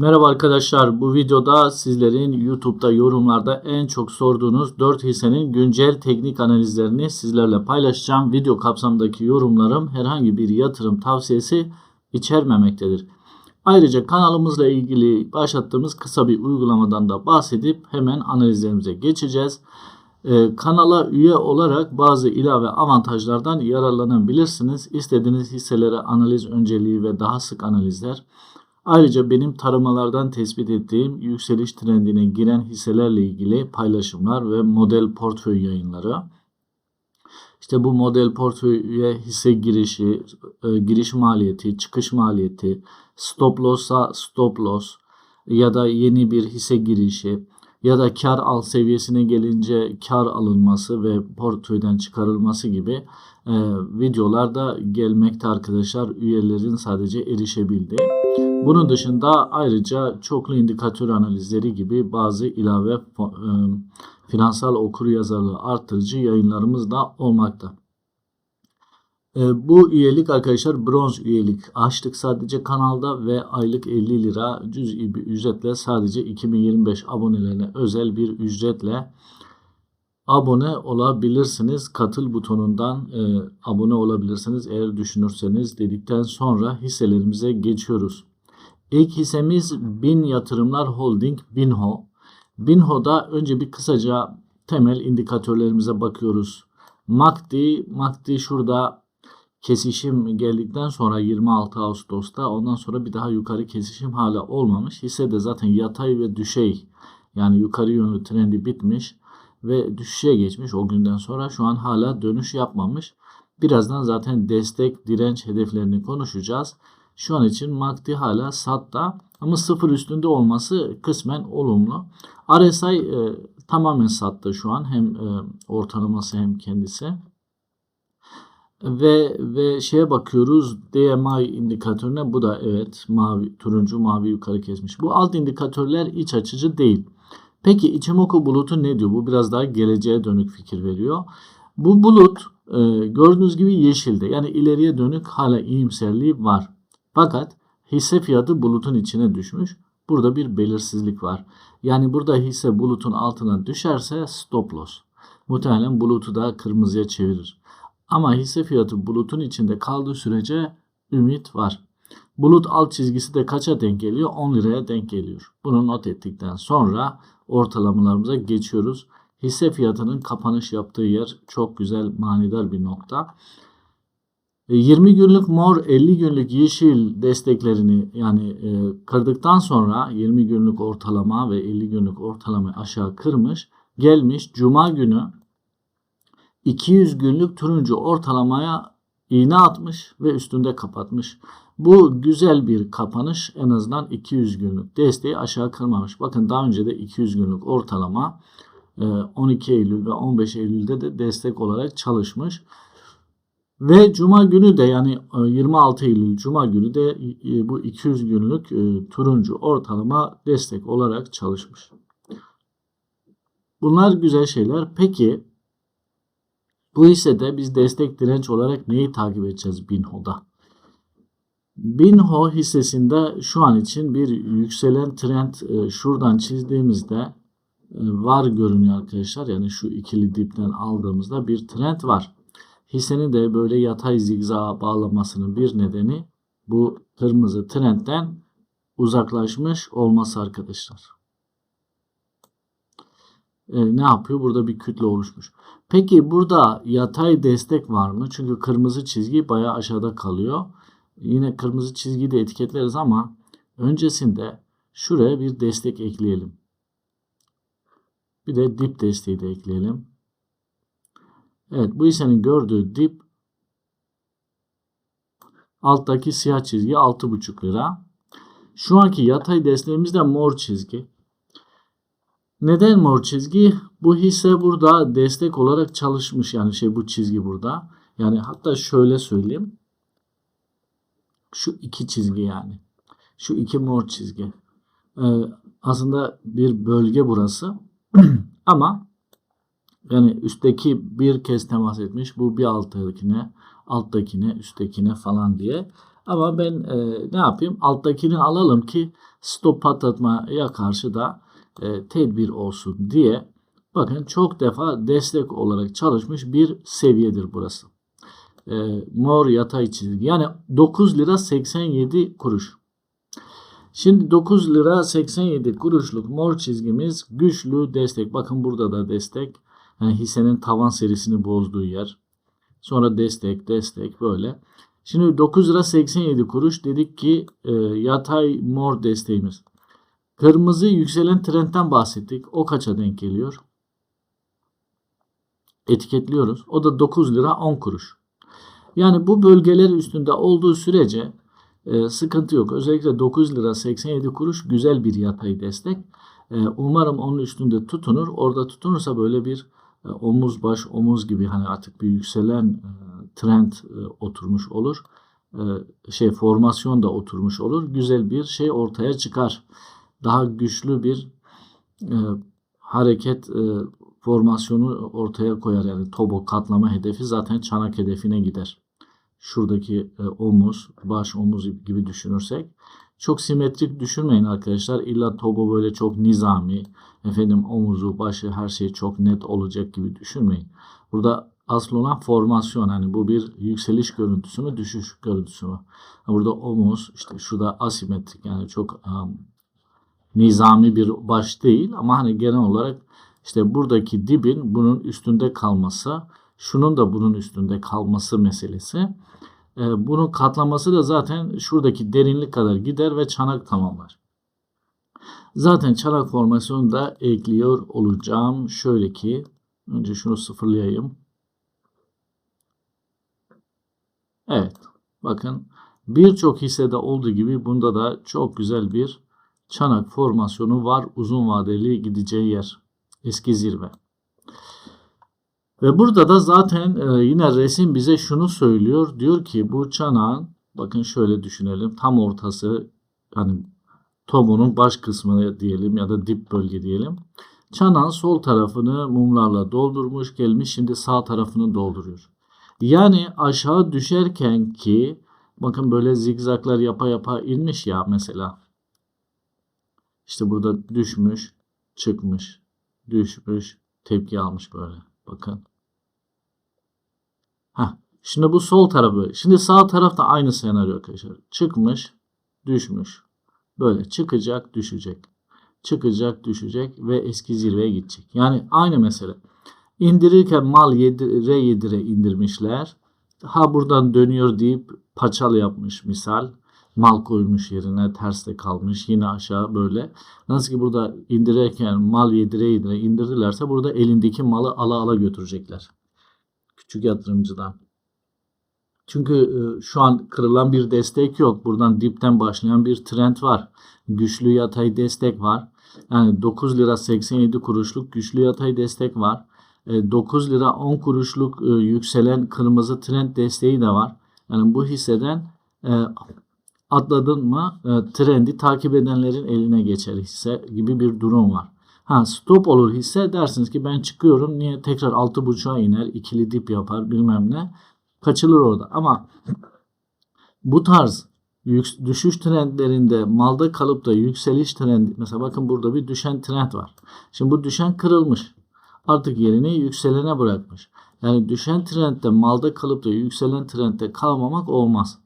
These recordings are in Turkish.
Merhaba arkadaşlar. Bu videoda sizlerin YouTube'da yorumlarda en çok sorduğunuz 4 hissenin güncel teknik analizlerini sizlerle paylaşacağım. Video kapsamındaki yorumlarım herhangi bir yatırım tavsiyesi içermemektedir. Ayrıca kanalımızla ilgili başlattığımız kısa bir uygulamadan da bahsedip hemen analizlerimize geçeceğiz. Ee, kanala üye olarak bazı ilave avantajlardan yararlanabilirsiniz. İstediğiniz hisselere analiz önceliği ve daha sık analizler. Ayrıca benim taramalardan tespit ettiğim yükseliş trendine giren hisselerle ilgili paylaşımlar ve model portföy yayınları. İşte bu model portföye hisse girişi, e, giriş maliyeti, çıkış maliyeti, stop loss'a stop loss ya da yeni bir hisse girişi ya da kar al seviyesine gelince kar alınması ve portföyden çıkarılması gibi e, videolar da gelmekte arkadaşlar üyelerin sadece erişebildiği. Bunun dışında ayrıca çoklu indikatör analizleri gibi bazı ilave e, finansal okuryazarlığı arttırıcı yayınlarımız da olmakta. E, bu üyelik arkadaşlar bronz üyelik açtık sadece kanalda ve aylık 50 lira cüz'i bir ücretle sadece 2025 abonelerine özel bir ücretle abone olabilirsiniz. Katıl butonundan e, abone olabilirsiniz eğer düşünürseniz dedikten sonra hisselerimize geçiyoruz. İlk hissemiz Bin Yatırımlar Holding Binho. Binho'da önce bir kısaca temel indikatörlerimize bakıyoruz. MACD, MACD şurada kesişim geldikten sonra 26 Ağustos'ta ondan sonra bir daha yukarı kesişim hala olmamış. Hisse de zaten yatay ve düşey yani yukarı yönlü trendi bitmiş ve düşüşe geçmiş o günden sonra şu an hala dönüş yapmamış. Birazdan zaten destek direnç hedeflerini konuşacağız. Şu an için MACD hala SAT'ta ama sıfır üstünde olması kısmen olumlu. RSI e, tamamen SAT'ta şu an hem e, ortalaması hem kendisi. Ve ve şeye bakıyoruz DMI indikatörüne bu da evet mavi turuncu mavi yukarı kesmiş. Bu alt indikatörler iç açıcı değil. Peki Ichimoku bulutu ne diyor? Bu biraz daha geleceğe dönük fikir veriyor. Bu bulut e, gördüğünüz gibi yeşilde yani ileriye dönük hala iyimserliği var. Fakat hisse fiyatı bulutun içine düşmüş. Burada bir belirsizlik var. Yani burada hisse bulutun altına düşerse stop loss. Muhtemelen bulutu da kırmızıya çevirir. Ama hisse fiyatı bulutun içinde kaldığı sürece ümit var. Bulut alt çizgisi de kaça denk geliyor? 10 liraya denk geliyor. Bunu not ettikten sonra ortalamalarımıza geçiyoruz. Hisse fiyatının kapanış yaptığı yer çok güzel manidar bir nokta. 20 günlük mor 50 günlük yeşil desteklerini yani e, kırdıktan sonra 20 günlük ortalama ve 50 günlük ortalamayı aşağı kırmış. Gelmiş cuma günü 200 günlük turuncu ortalamaya iğne atmış ve üstünde kapatmış. Bu güzel bir kapanış en azından 200 günlük desteği aşağı kırmamış. Bakın daha önce de 200 günlük ortalama 12 Eylül ve 15 Eylül'de de destek olarak çalışmış. Ve cuma günü de yani 26 Eylül cuma günü de bu 200 günlük turuncu ortalama destek olarak çalışmış. Bunlar güzel şeyler. Peki bu hissede biz destek direnç olarak neyi takip edeceğiz Binho'da? Binho hissesinde şu an için bir yükselen trend şuradan çizdiğimizde var görünüyor arkadaşlar. Yani şu ikili dipten aldığımızda bir trend var. Hissenin de böyle yatay zigzağa bağlamasının bir nedeni bu kırmızı trendten uzaklaşmış olması arkadaşlar. E, ne yapıyor? Burada bir kütle oluşmuş. Peki burada yatay destek var mı? Çünkü kırmızı çizgi bayağı aşağıda kalıyor. Yine kırmızı çizgiyi de etiketleriz ama öncesinde şuraya bir destek ekleyelim. Bir de dip desteği de ekleyelim. Evet bu hissenin gördüğü dip alttaki siyah çizgi 6,5 lira. Şu anki yatay desteğimiz de mor çizgi. Neden mor çizgi? Bu hisse burada destek olarak çalışmış. Yani şey bu çizgi burada. Yani hatta şöyle söyleyeyim. Şu iki çizgi yani. Şu iki mor çizgi. Ee, aslında bir bölge burası. Ama yani üstteki bir kez temas etmiş. Bu bir alttakine, alttakine, üsttekine falan diye. Ama ben e, ne yapayım? Alttakini alalım ki stop patlatmaya karşı da e, tedbir olsun diye bakın çok defa destek olarak çalışmış bir seviyedir burası. E, mor yatay çizgi. Yani 9 lira 87 kuruş. Şimdi 9 lira 87 kuruşluk mor çizgimiz güçlü destek. Bakın burada da destek. Yani hissenin tavan serisini bozduğu yer. Sonra destek, destek böyle. Şimdi 9 lira 87 kuruş dedik ki e, yatay mor desteğimiz. Kırmızı yükselen trendten bahsettik. O kaça denk geliyor? Etiketliyoruz. O da 9 lira 10 kuruş. Yani bu bölgeler üstünde olduğu sürece e, sıkıntı yok. Özellikle 9 lira 87 kuruş güzel bir yatay destek. E, umarım onun üstünde tutunur. Orada tutunursa böyle bir omuz baş omuz gibi hani artık bir yükselen e, trend e, oturmuş olur. E, şey formasyon da oturmuş olur. Güzel bir şey ortaya çıkar. Daha güçlü bir e, hareket e, formasyonu ortaya koyar. Yani tobo katlama hedefi zaten çanak hedefine gider. Şuradaki e, omuz, baş omuz gibi düşünürsek. Çok simetrik düşünmeyin arkadaşlar. İlla tobo böyle çok nizami, efendim omuzu, başı her şey çok net olacak gibi düşünmeyin. Burada asıl olan formasyon. Hani bu bir yükseliş görüntüsü mü, düşüş görüntüsü mü? Burada omuz, işte şurada asimetrik yani çok um, nizami bir baş değil ama hani genel olarak işte buradaki dibin bunun üstünde kalması, şunun da bunun üstünde kalması meselesi. Ee, bunun katlaması da zaten şuradaki derinlik kadar gider ve çanak tamamlar. Zaten çanak formasyonu da ekliyor olacağım. Şöyle ki önce şunu sıfırlayayım. Evet. Bakın birçok hissede olduğu gibi bunda da çok güzel bir çanak formasyonu var. Uzun vadeli gideceği yer. Eski zirve. Ve burada da zaten e, yine resim bize şunu söylüyor. Diyor ki bu çanağın bakın şöyle düşünelim. Tam ortası hani tomunun baş kısmını diyelim ya da dip bölge diyelim. Çanağın sol tarafını mumlarla doldurmuş gelmiş şimdi sağ tarafını dolduruyor. Yani aşağı düşerken ki bakın böyle zigzaklar yapa yapa inmiş ya mesela. İşte burada düşmüş, çıkmış, düşmüş, tepki almış böyle. Bakın. Heh. Şimdi bu sol tarafı. Şimdi sağ tarafta aynı senaryo arkadaşlar. Çıkmış, düşmüş. Böyle çıkacak, düşecek. Çıkacak, düşecek ve eski zirveye gidecek. Yani aynı mesele. İndirirken mal yedire yedire indirmişler. Ha buradan dönüyor deyip paçal yapmış misal. Mal koymuş yerine terste kalmış yine aşağı böyle. Nasıl ki burada indirirken mal yedire yedire indirdilerse burada elindeki malı ala ala götürecekler. Küçük yatırımcıdan. Çünkü e, şu an kırılan bir destek yok. Buradan dipten başlayan bir trend var. Güçlü yatay destek var. Yani 9 lira 87 kuruşluk güçlü yatay destek var. 9 e, lira 10 kuruşluk e, yükselen kırmızı trend desteği de var. Yani bu hisseden atladın mı trendi takip edenlerin eline geçer hisse gibi bir durum var. Ha stop olur hisse dersiniz ki ben çıkıyorum niye tekrar 6.5'a iner ikili dip yapar bilmem ne kaçılır orada. Ama bu tarz düşüş trendlerinde malda kalıp da yükseliş trendi mesela bakın burada bir düşen trend var. Şimdi bu düşen kırılmış. Artık yerini yükselene bırakmış. Yani düşen trendde malda kalıp da yükselen trendde kalmamak olmaz.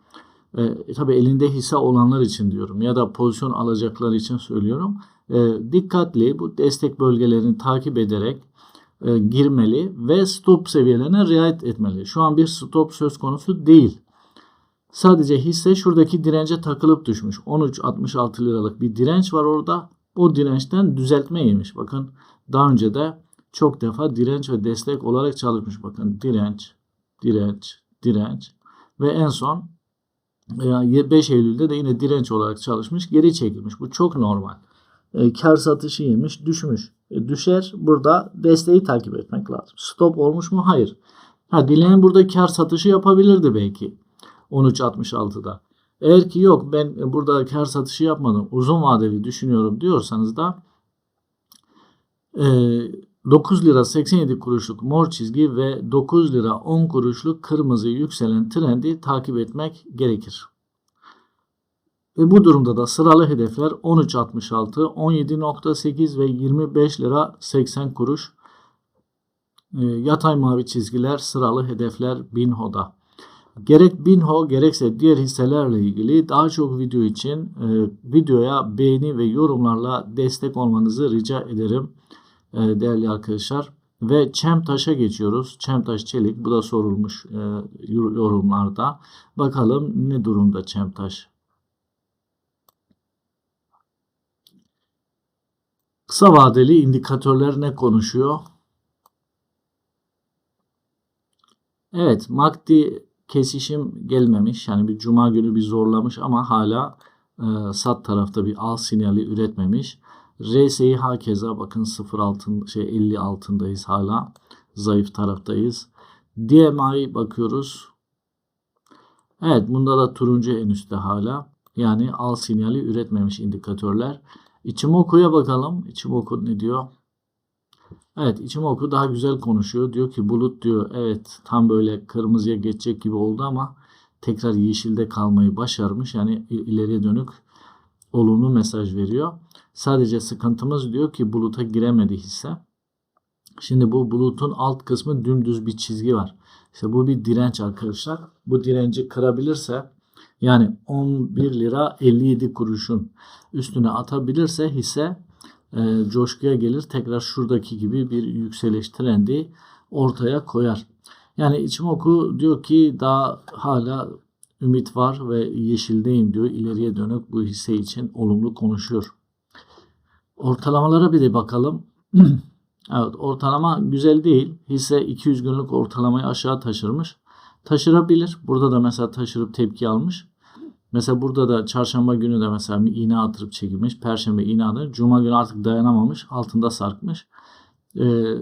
E, tabii elinde hisse olanlar için diyorum ya da pozisyon alacaklar için söylüyorum. E, dikkatli bu destek bölgelerini takip ederek e, girmeli ve stop seviyelerine riayet etmeli. Şu an bir stop söz konusu değil. Sadece hisse şuradaki dirence takılıp düşmüş. 13.66 liralık bir direnç var orada. O dirençten düzeltme yemiş. Bakın daha önce de çok defa direnç ve destek olarak çalışmış. Bakın direnç, direnç, direnç ve en son 5 e, Eylül'de de yine direnç olarak çalışmış. Geri çekilmiş. Bu çok normal. E, kar satışı yemiş, düşmüş. E, düşer. Burada desteği takip etmek lazım. Stop olmuş mu? Hayır. Ha dileyen burada kar satışı yapabilirdi belki. 13.66'da. Eğer ki yok ben burada kar satışı yapmadım uzun vadeli düşünüyorum diyorsanız da e, 9 lira 87 kuruşluk mor çizgi ve 9 lira 10 kuruşluk kırmızı yükselen trendi takip etmek gerekir. Ve bu durumda da sıralı hedefler 13.66, 17.8 ve 25 lira 80 kuruş. E, yatay mavi çizgiler sıralı hedefler Binho'da. Gerek Binho gerekse diğer hisselerle ilgili daha çok video için e, videoya beğeni ve yorumlarla destek olmanızı rica ederim e, değerli arkadaşlar. Ve Çemtaş'a geçiyoruz. Çemtaş Çelik bu da sorulmuş e, yorumlarda. Bakalım ne durumda Çemtaş. Kısa vadeli indikatörler ne konuşuyor? Evet, MACD kesişim gelmemiş. Yani bir cuma günü bir zorlamış ama hala e, sat tarafta bir al sinyali üretmemiş. RSI hakeza bakın 0 altın şey 50 altındayız hala. Zayıf taraftayız. DMI bakıyoruz. Evet bunda da turuncu en üstte hala. Yani al sinyali üretmemiş indikatörler. İçimoku'ya bakalım. İçimoku ne diyor? Evet İçimoku daha güzel konuşuyor. Diyor ki bulut diyor evet tam böyle kırmızıya geçecek gibi oldu ama tekrar yeşilde kalmayı başarmış. Yani ileriye dönük olumlu mesaj veriyor. Sadece sıkıntımız diyor ki buluta giremedi hisse. Şimdi bu bulutun alt kısmı dümdüz bir çizgi var. İşte bu bir direnç arkadaşlar. Bu direnci kırabilirse yani 11 lira 57 kuruşun üstüne atabilirse hisse e, coşkuya gelir. Tekrar şuradaki gibi bir yükseliş trendi ortaya koyar. Yani İçimoku diyor ki daha hala ümit var ve yeşildeyim diyor. İleriye dönük bu hisse için olumlu konuşuyor. Ortalamalara bir de bakalım. evet ortalama güzel değil. Hisse 200 günlük ortalamayı aşağı taşırmış. Taşırabilir. Burada da mesela taşırıp tepki almış. Mesela burada da çarşamba günü de mesela bir iğne atırıp çekilmiş. Perşembe iğne atırıp. Cuma günü artık dayanamamış. Altında sarkmış. Ee,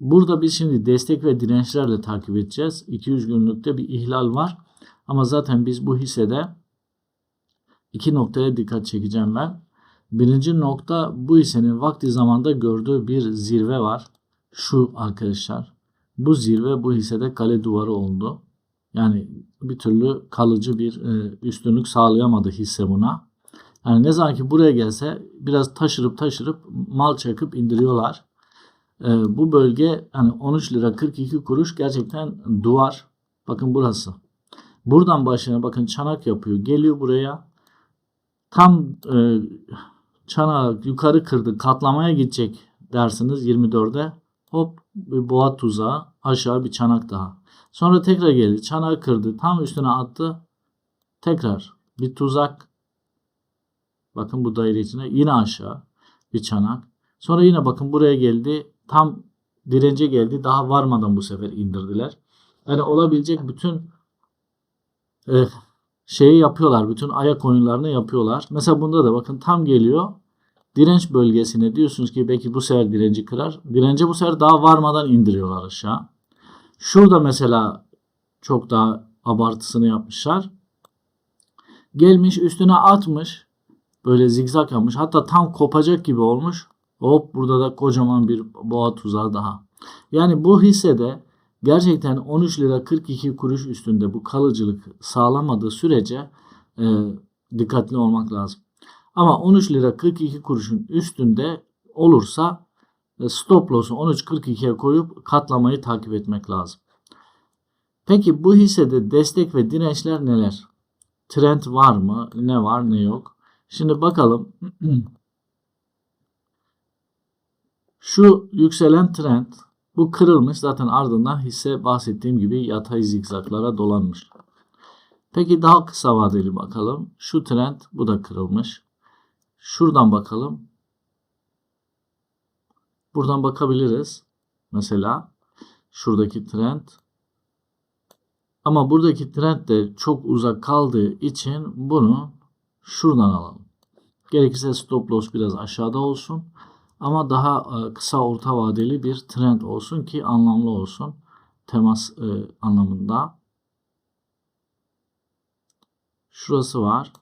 burada biz şimdi destek ve dirençlerle takip edeceğiz. 200 günlükte bir ihlal var. Ama zaten biz bu hissede iki noktaya dikkat çekeceğim ben. Birinci nokta bu hissenin vakti zamanda gördüğü bir zirve var. Şu arkadaşlar. Bu zirve bu hissede kale duvarı oldu. Yani bir türlü kalıcı bir e, üstünlük sağlayamadı hisse buna. Yani ne zaman ki buraya gelse biraz taşırıp taşırıp mal çakıp indiriyorlar. E, bu bölge hani 13 lira 42 kuruş gerçekten duvar. Bakın burası. Buradan başına bakın çanak yapıyor. Geliyor buraya. Tam e, çanağı yukarı kırdı. Katlamaya gidecek dersiniz 24'e. Hop bir boğa tuzağı. Aşağı bir çanak daha. Sonra tekrar geldi. Çanağı kırdı. Tam üstüne attı. Tekrar bir tuzak. Bakın bu daire içine. Yine aşağı bir çanak. Sonra yine bakın buraya geldi. Tam dirence geldi. Daha varmadan bu sefer indirdiler. Yani olabilecek bütün e, şeyi yapıyorlar. Bütün ayak oyunlarını yapıyorlar. Mesela bunda da bakın tam geliyor. Direnç bölgesine diyorsunuz ki belki bu sefer direnci kırar. Dirence bu sefer daha varmadan indiriyorlar aşağı. Şurada mesela çok daha abartısını yapmışlar. Gelmiş üstüne atmış. Böyle zigzag yapmış. Hatta tam kopacak gibi olmuş. Hop burada da kocaman bir boğa tuzağı daha. Yani bu hissede gerçekten 13 lira 42 kuruş üstünde bu kalıcılık sağlamadığı sürece e, dikkatli olmak lazım. Ama 13 lira 42 kuruşun üstünde olursa stop loss'u 13.42'ye koyup katlamayı takip etmek lazım. Peki bu hissede destek ve dirençler neler? Trend var mı? Ne var ne yok? Şimdi bakalım. Şu yükselen trend bu kırılmış zaten ardından hisse bahsettiğim gibi yatay zigzaklara dolanmış. Peki daha kısa vadeli bakalım. Şu trend bu da kırılmış. Şuradan bakalım. Buradan bakabiliriz. Mesela şuradaki trend. Ama buradaki trend de çok uzak kaldığı için bunu şuradan alalım. Gerekirse stop loss biraz aşağıda olsun. Ama daha e, kısa orta vadeli bir trend olsun ki anlamlı olsun. Temas e, anlamında. Şurası var.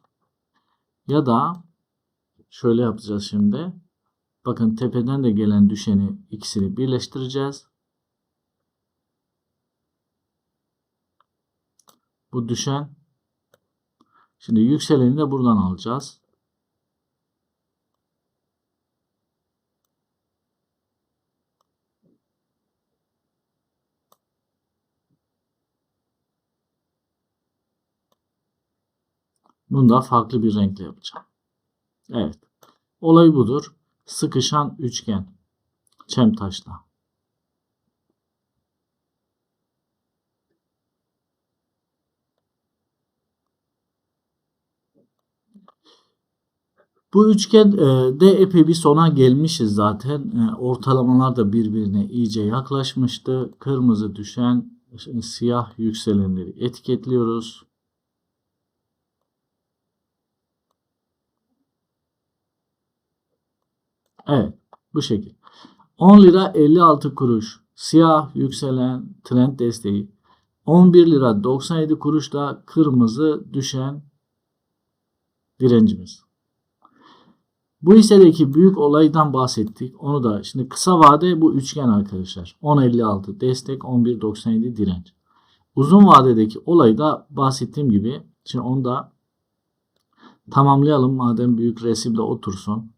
Ya da şöyle yapacağız şimdi. Bakın tepeden de gelen düşeni ikisini birleştireceğiz. Bu düşen Şimdi yükseleni de buradan alacağız. Bunu da farklı bir renkle yapacağım. Evet. Olay budur. Sıkışan üçgen. Çem taşla. Bu üçgen e, epey bir sona gelmişiz zaten. E, ortalamalar da birbirine iyice yaklaşmıştı. Kırmızı düşen siyah yükselenleri etiketliyoruz. Evet bu şekil. 10 lira 56 kuruş siyah yükselen trend desteği. 11 lira 97 kuruş da kırmızı düşen direncimiz. Bu hissedeki büyük olaydan bahsettik. Onu da şimdi kısa vade bu üçgen arkadaşlar. 10.56 destek 11.97 direnç. Uzun vadedeki olayı da bahsettiğim gibi şimdi onu da tamamlayalım madem büyük resimde otursun.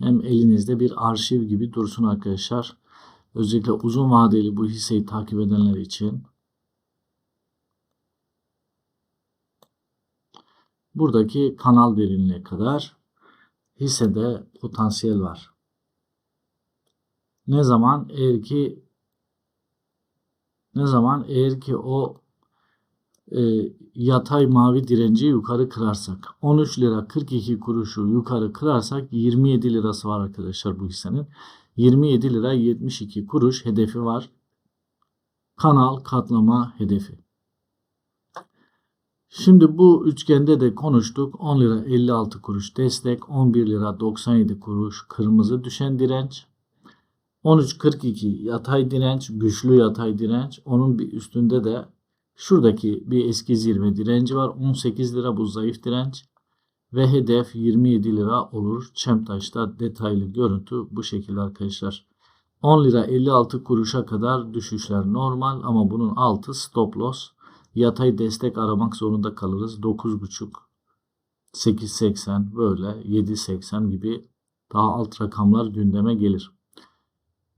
Hem elinizde bir arşiv gibi dursun arkadaşlar. Özellikle uzun vadeli bu hisseyi takip edenler için. Buradaki kanal derinliğe kadar hissede potansiyel var. Ne zaman eğer ki ne zaman eğer ki o e, yatay mavi direnci yukarı kırarsak 13 lira 42 kuruşu yukarı kırarsak 27 lirası var arkadaşlar bu hissenin. 27 lira 72 kuruş hedefi var. Kanal katlama hedefi. Şimdi bu üçgende de konuştuk. 10 lira 56 kuruş destek, 11 lira 97 kuruş kırmızı düşen direnç. 13.42 yatay direnç, güçlü yatay direnç. Onun bir üstünde de şuradaki bir eski zirve direnci var. 18 lira bu zayıf direnç. Ve hedef 27 lira olur. Çemtaş'ta detaylı görüntü bu şekilde arkadaşlar. 10 lira 56 kuruşa kadar düşüşler normal ama bunun altı stop loss yatay destek aramak zorunda kalırız. 9.5 8.80 böyle 7.80 gibi daha alt rakamlar gündeme gelir.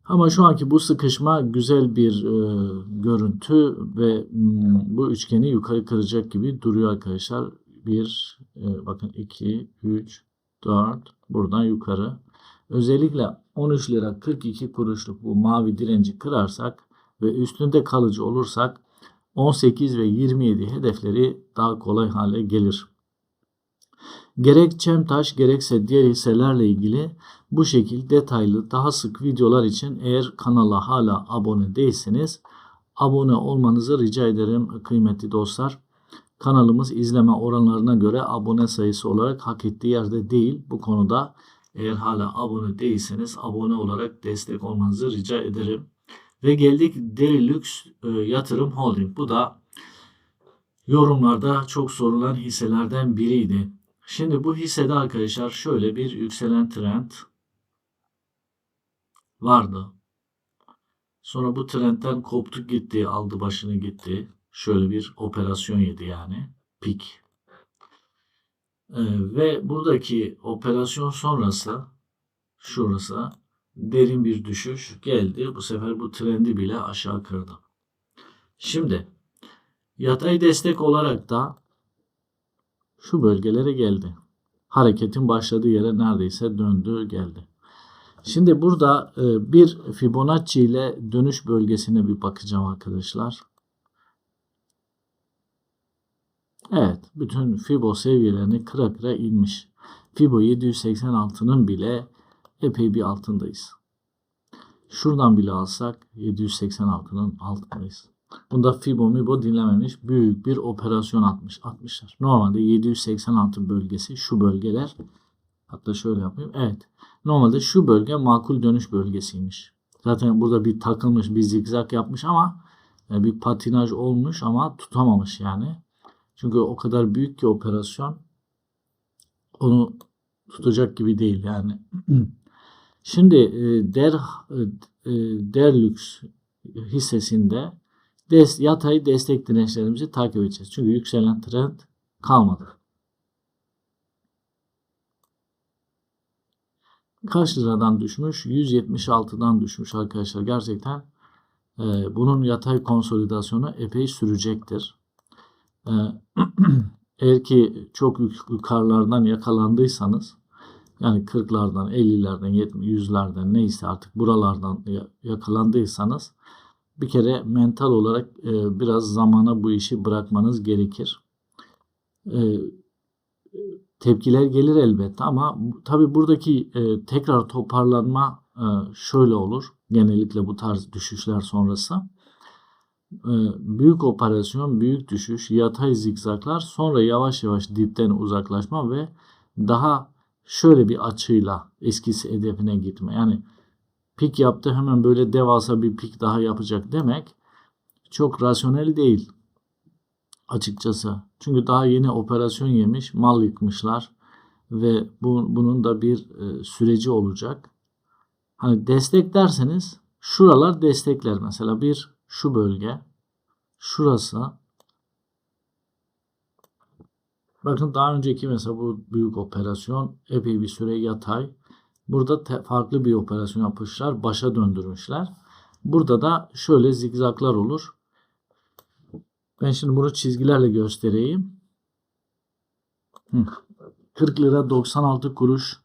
Ama şu anki bu sıkışma güzel bir e, görüntü ve m, bu üçgeni yukarı kıracak gibi duruyor arkadaşlar. 1 e, bakın 2 3 4 buradan yukarı. Özellikle 13 lira 42 kuruşluk bu mavi direnci kırarsak ve üstünde kalıcı olursak 18 ve 27 hedefleri daha kolay hale gelir. Gerek Çemtaş gerekse diğer hisselerle ilgili bu şekil detaylı daha sık videolar için eğer kanala hala abone değilseniz abone olmanızı rica ederim kıymetli dostlar. Kanalımız izleme oranlarına göre abone sayısı olarak hak ettiği yerde değil. Bu konuda eğer hala abone değilseniz abone olarak destek olmanızı rica ederim. Ve geldik Derilux e, Yatırım Holding. Bu da yorumlarda çok sorulan hisselerden biriydi. Şimdi bu hissede arkadaşlar şöyle bir yükselen trend vardı. Sonra bu trendten koptu gitti, aldı başını gitti. Şöyle bir operasyon yedi yani. Pik. Ee, ve buradaki operasyon sonrası şurası derin bir düşüş geldi. Bu sefer bu trendi bile aşağı kırdı. Şimdi yatay destek olarak da şu bölgelere geldi. Hareketin başladığı yere neredeyse döndü geldi. Şimdi burada e, bir Fibonacci ile dönüş bölgesine bir bakacağım arkadaşlar. Evet, bütün Fibo seviyelerini kıra kıra inmiş. Fibo 786'nın bile epey bir altındayız. Şuradan bile alsak 786'nın altındayız. Bunda Fibo Mibo dinlememiş. Büyük bir operasyon atmış, atmışlar. Normalde 786 bölgesi şu bölgeler. Hatta şöyle yapayım. Evet. Normalde şu bölge makul dönüş bölgesiymiş. Zaten burada bir takılmış, bir zigzag yapmış ama e, bir patinaj olmuş ama tutamamış yani. Çünkü o kadar büyük ki operasyon onu tutacak gibi değil yani. Şimdi e, Der e, Derlux hissesinde des yatay destek dirençlerimizi takip edeceğiz. Çünkü yükselen trend kalmadı. Kaç liradan düşmüş? 176'dan düşmüş arkadaşlar. Gerçekten e, bunun yatay konsolidasyonu epey sürecektir. E, eğer ki çok yukarılardan yakalandıysanız yani 40'lardan, 50'lerden, 70, 100'lerden neyse artık buralardan yakalandıysanız bir kere mental olarak e, biraz zamana bu işi bırakmanız gerekir. E, tepkiler gelir elbette ama tabii buradaki e, tekrar toparlanma e, şöyle olur. Genellikle bu tarz düşüşler sonrası. E, büyük operasyon, büyük düşüş, yatay zikzaklar sonra yavaş yavaş dipten uzaklaşma ve daha şöyle bir açıyla eskisi hedefine gitme. Yani pik yaptı hemen böyle devasa bir pik daha yapacak demek çok rasyonel değil açıkçası. Çünkü daha yeni operasyon yemiş, mal yıkmışlar ve bu, bunun da bir e, süreci olacak. Hani destek derseniz şuralar destekler mesela bir şu bölge, şurası. Bakın daha önceki mesela bu büyük operasyon epey bir süre yatay. Burada farklı bir operasyon yapmışlar, başa döndürmüşler. Burada da şöyle zigzaklar olur. Ben şimdi bunu çizgilerle göstereyim. Hı. 40 lira 96 kuruş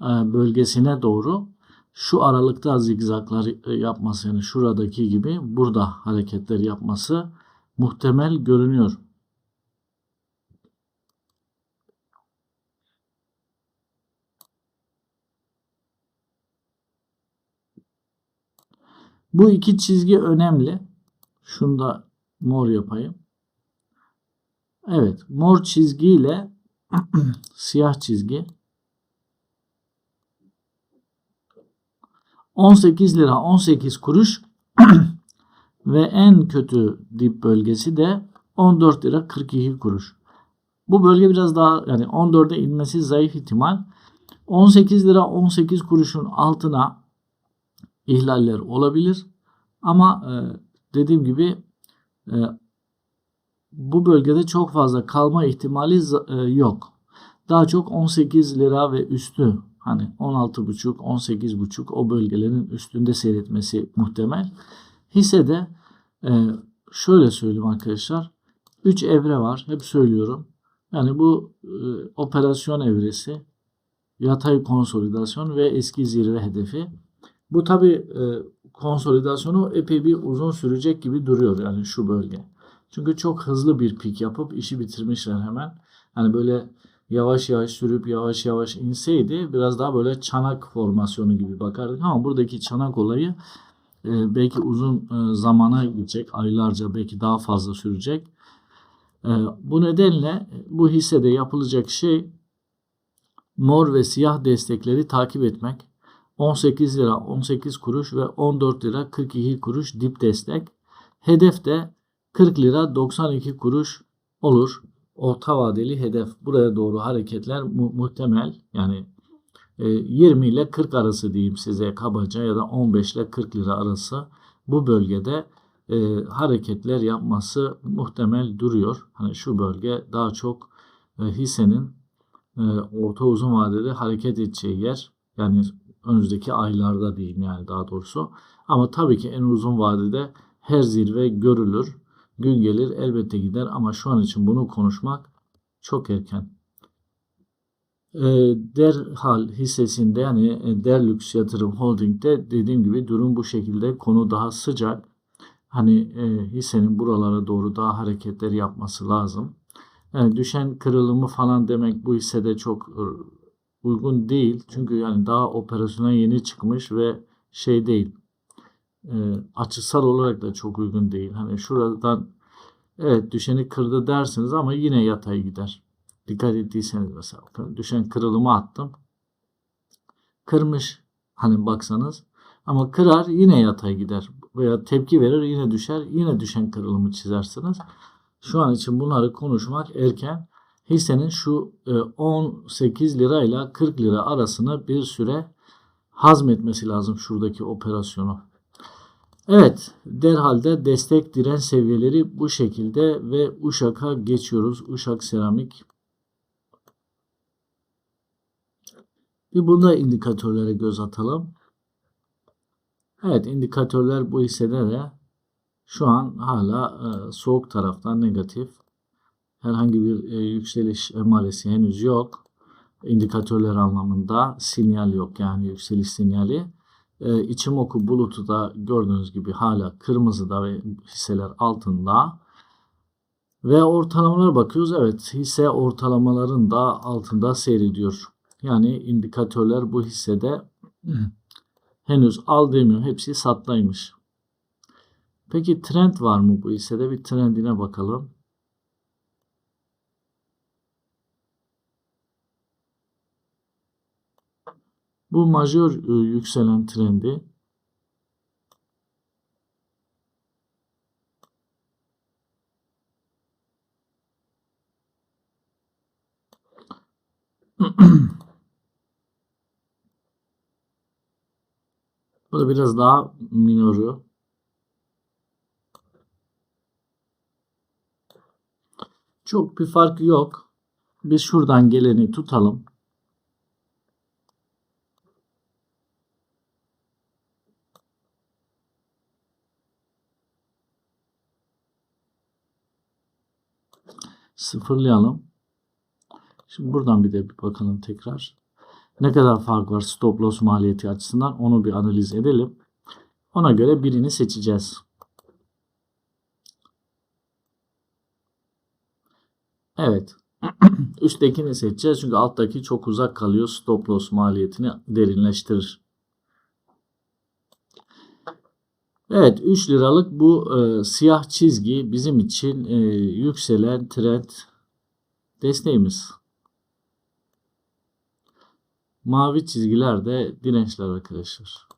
e, bölgesine doğru şu aralıkta zigzaklar e, yapması yani şuradaki gibi burada hareketler yapması muhtemel görünüyor. Bu iki çizgi önemli. Şunu da mor yapayım. Evet, mor çizgi ile siyah çizgi 18 lira 18 kuruş ve en kötü dip bölgesi de 14 lira 42 kuruş. Bu bölge biraz daha yani 14'e inmesi zayıf ihtimal. 18 lira 18 kuruşun altına ihlaller olabilir. Ama e, dediğim gibi e, bu bölgede çok fazla kalma ihtimali e, yok. Daha çok 18 lira ve üstü hani 16,5 18,5 o bölgelerin üstünde seyretmesi muhtemel. Hissede e, şöyle söyleyeyim arkadaşlar. 3 evre var. Hep söylüyorum. Yani bu operasyon evresi, yatay konsolidasyon ve eski zirve hedefi. Bu tabi e, konsolidasyonu epey bir uzun sürecek gibi duruyor yani şu bölge. Çünkü çok hızlı bir pik yapıp işi bitirmişler hemen. Hani böyle yavaş yavaş sürüp yavaş yavaş inseydi biraz daha böyle çanak formasyonu gibi bakardık. Ama buradaki çanak olayı e, belki uzun e, zamana gidecek. Aylarca belki daha fazla sürecek. E, bu nedenle bu hissede yapılacak şey mor ve siyah destekleri takip etmek. 18 lira 18 kuruş ve 14 lira 42 kuruş dip destek. Hedef de 40 lira 92 kuruş olur. Orta vadeli hedef buraya doğru hareketler mu- muhtemel. Yani e, 20 ile 40 arası diyeyim size kabaca ya da 15 ile 40 lira arası bu bölgede e, hareketler yapması muhtemel duruyor. Hani şu bölge daha çok e, hissenin e, orta uzun vadede hareket edeceği yer. Yani önümüzdeki aylarda diyeyim yani daha doğrusu. Ama tabii ki en uzun vadede her zirve görülür. Gün gelir elbette gider ama şu an için bunu konuşmak çok erken. E, derhal hissesinde yani e, Derlux Yatırım Holding'de dediğim gibi durum bu şekilde. Konu daha sıcak. Hani e, hissenin buralara doğru daha hareketler yapması lazım. Yani düşen kırılımı falan demek bu hissede çok e, uygun değil. Çünkü yani daha operasyona yeni çıkmış ve şey değil. E, açısal olarak da çok uygun değil. Hani şuradan evet düşeni kırdı dersiniz ama yine yatay gider. Dikkat ettiyseniz mesela düşen kırılımı attım. Kırmış hani baksanız ama kırar yine yatay gider veya tepki verir yine düşer yine düşen kırılımı çizersiniz. Şu an için bunları konuşmak erken. Hissenin şu e, 18 lira ile 40 lira arasını bir süre hazmetmesi lazım şuradaki operasyonu. Evet, derhalde destek direnç seviyeleri bu şekilde ve Uşak'a geçiyoruz. Uşak Seramik. Bir bunda indikatörlere göz atalım. Evet indikatörler bu hissede de şu an hala e, soğuk taraftan negatif. Herhangi bir e, yükseliş emaresi henüz yok. İndikatörler anlamında sinyal yok yani yükseliş sinyali. E, İçimoku bulutu da gördüğünüz gibi hala kırmızıda ve hisseler altında. Ve ortalamalara bakıyoruz. Evet hisse ortalamaların da altında seyrediyor. Yani indikatörler bu hissede henüz al demiyor. Hepsi sattaymış. Peki trend var mı bu hissede? Bir trendine bakalım. Bu majör e, yükselen trendi Bu da biraz daha minörü. Çok bir fark yok. Biz şuradan geleni tutalım. Sıfırlayalım. Şimdi buradan bir de bir bakalım tekrar. Ne kadar fark var stop loss maliyeti açısından onu bir analiz edelim. Ona göre birini seçeceğiz. Evet. Üsttekini seçeceğiz çünkü alttaki çok uzak kalıyor. Stop loss maliyetini derinleştirir. Evet 3 liralık bu e, siyah çizgi bizim için e, yükselen trend desteğimiz. Mavi çizgiler de dirençler arkadaşlar.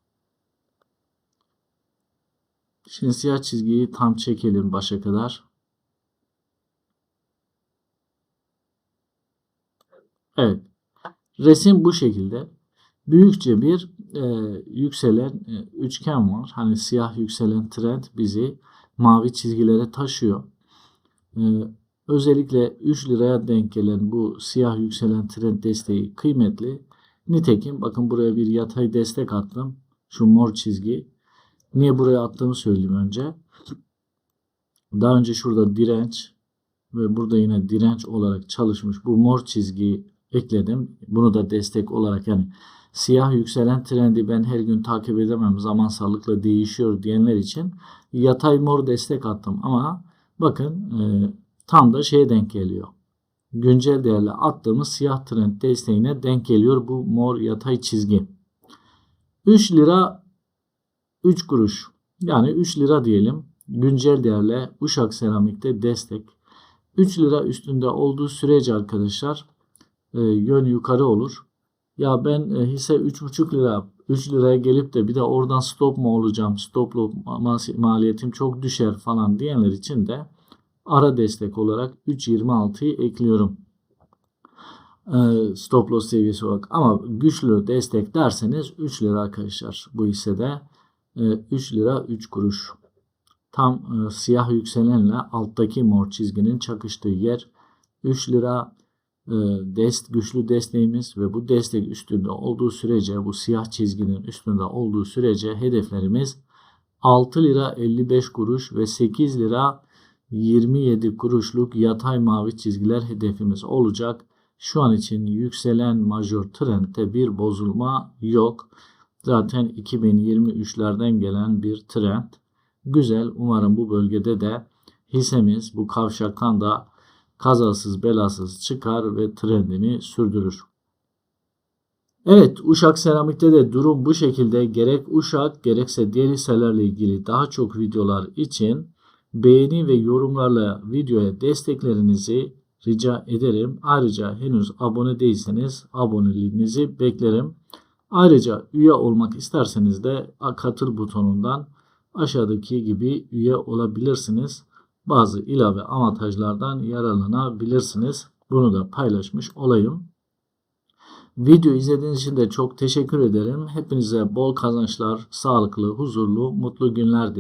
Şimdi siyah çizgiyi tam çekelim başa kadar. Evet. Resim bu şekilde. Büyükçe bir e, yükselen e, üçgen var. Hani siyah yükselen trend bizi mavi çizgilere taşıyor. E, özellikle 3 liraya denk gelen bu siyah yükselen trend desteği kıymetli. Nitekim bakın buraya bir yatay destek attım. Şu mor çizgi. Niye buraya attığımı söyleyeyim önce. Daha önce şurada direnç ve burada yine direnç olarak çalışmış bu mor çizgiyi ekledim. Bunu da destek olarak yani siyah yükselen trendi ben her gün takip edemem zamansallıkla değişiyor diyenler için yatay mor destek attım ama bakın e, tam da şeye denk geliyor güncel değerle attığımız siyah trend desteğine denk geliyor bu mor yatay çizgi. 3 lira 3 kuruş yani 3 lira diyelim güncel değerle Uşak Seramik'te destek. 3 lira üstünde olduğu sürece arkadaşlar e, yön yukarı olur. Ya ben e, hisse 3,5 lira 3 liraya gelip de bir de oradan stop mu olacağım stop maliyetim çok düşer falan diyenler için de ara destek olarak 3.26'yı ekliyorum. Ee, stop loss seviyesi olarak. Ama güçlü destek derseniz 3 lira arkadaşlar bu hissede. E, 3 lira 3 kuruş. Tam e, siyah yükselenle alttaki mor çizginin çakıştığı yer 3 lira e, dest güçlü desteğimiz ve bu destek üstünde olduğu sürece bu siyah çizginin üstünde olduğu sürece hedeflerimiz 6 lira 55 kuruş ve 8 lira 27 kuruşluk yatay mavi çizgiler hedefimiz olacak. Şu an için yükselen majör trendte bir bozulma yok. Zaten 2023'lerden gelen bir trend. Güzel. Umarım bu bölgede de hissemiz bu kavşaktan da kazasız belasız çıkar ve trendini sürdürür. Evet Uşak Seramik'te de durum bu şekilde. Gerek Uşak gerekse diğer hisselerle ilgili daha çok videolar için beğeni ve yorumlarla videoya desteklerinizi rica ederim. Ayrıca henüz abone değilseniz aboneliğinizi beklerim. Ayrıca üye olmak isterseniz de katıl butonundan aşağıdaki gibi üye olabilirsiniz. Bazı ilave avantajlardan yararlanabilirsiniz. Bunu da paylaşmış olayım. Video izlediğiniz için de çok teşekkür ederim. Hepinize bol kazançlar, sağlıklı, huzurlu, mutlu günler dilerim.